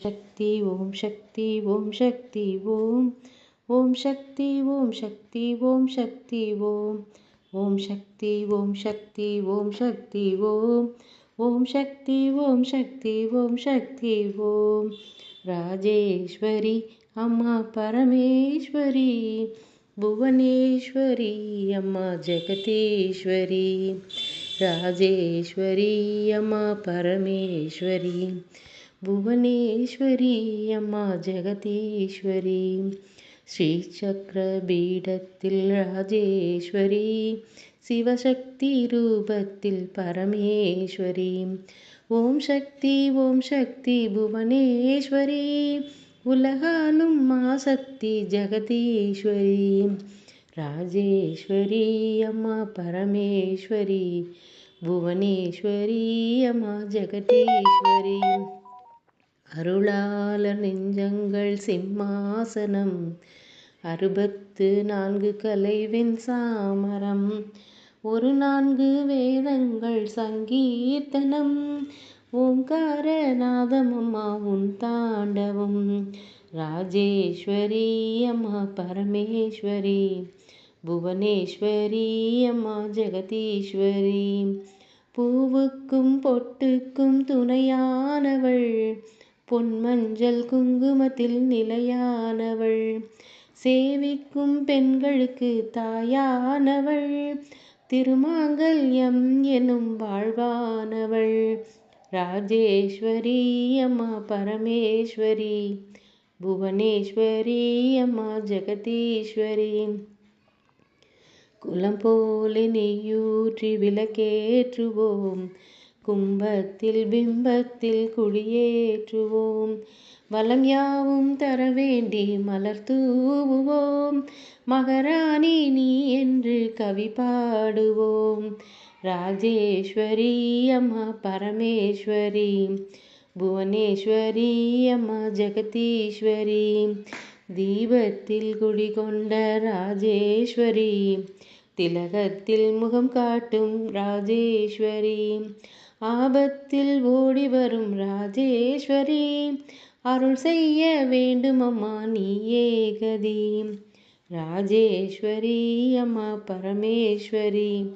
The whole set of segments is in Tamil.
சக்தி ஓம் சக்தி ஓம் சக்தி ஓம் ஓம் சக்தி ஓம் சக்தி ஓம் சக்தி ஓம் ஓம் சக்தி ஓம் சக்தி ஓம் சக்தி ஓம் ஓம் சக்தி ஓம் சக்தி ஓம் சக்தி ஓம் ராஜேஸ்வரி அம்மா பரமேஸ்வரி புவனேஸ்வரி அம்மா ஜெகதீஸ்வரி ராஜேஸ்வரி அம்மா பரமேஸ்வரி புவனேஸ்வரி அம்மா ஜெகதீஸ்வரி. ஸ்ரீசக்கரபீடத்தில் ராஜேஸ்வரி. சிவசக்தி ரூபத்தில் பரமேஸ்வரி. ஓம் சக்தி ஓம் சக்தி புவனேஸ்வரி. உலகாலும் மாசக்தி ஜெகதீஸ்வரி. ராஜேஸ்வரி அம்மா பரமேஸ்வரி. புவனேஸ்வரி அம்மா ஜெகதீஸ்வரி. அருளால நெஞ்சங்கள் சிம்மாசனம். அறுபத்து நான்கு கலைவின் சாமரம். ஒரு நான்கு வேதங்கள் சங்கீர்த்தனம். ஓங்கார அம்மா உன் தாண்டவம். ராஜேஸ்வரி அம்மா பரமேஸ்வரி. புவனேஸ்வரி அம்மா ஜெகதீஸ்வரி. பூவுக்கும் பொட்டுக்கும் துணையானவள். பொன்மஞ்சள் குங்குமத்தில் நிலையானவள். சேவிக்கும் பெண்களுக்கு தாயானவள். திருமாங்கல்யம் எனும் வாழ்வானவள். ராஜேஸ்வரி அம்மா பரமேஸ்வரி. புவனேஸ்வரி அம்மா ஜெகதீஸ்வரி. குலம் போல நெய்யூற்றி விளக்கேற்றுவோம். கும்பத்தில் பிம்பத்தில் குடியேற்றுவோம். வளம் யாவும் தர வேண்டி மலர் தூவுவோம். மகராணி நீ என்று கவி பாடுவோம். ராஜேஸ்வரி அம்மா பரமேஸ்வரி. புவனேஸ்வரி அம்மா ஜெகதீஸ்வரி. தீபத்தில் குடிகொண்ட ராஜேஸ்வரி. திலகத்தில் முகம் காட்டும் ராஜேஸ்வரி. ஆபத்தில் ஓடி வரும் ராஜேஸ்வரி. அருள் செய்ய வேண்டும் அம்மா நீயே கதி ராஜேஸ்வரி அம்மா பரமேஸ்வரி.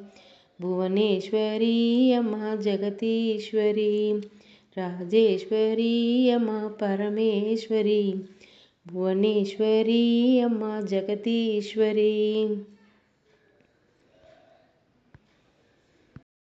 புவனேஸ்வரி அம்மா ஜெகதீஸ்வரி. ராஜேஸ்வரி அம்மா பரமேஸ்வரி. புவனேஸ்வரி அம்மா ஜெகதீஸ்வரி.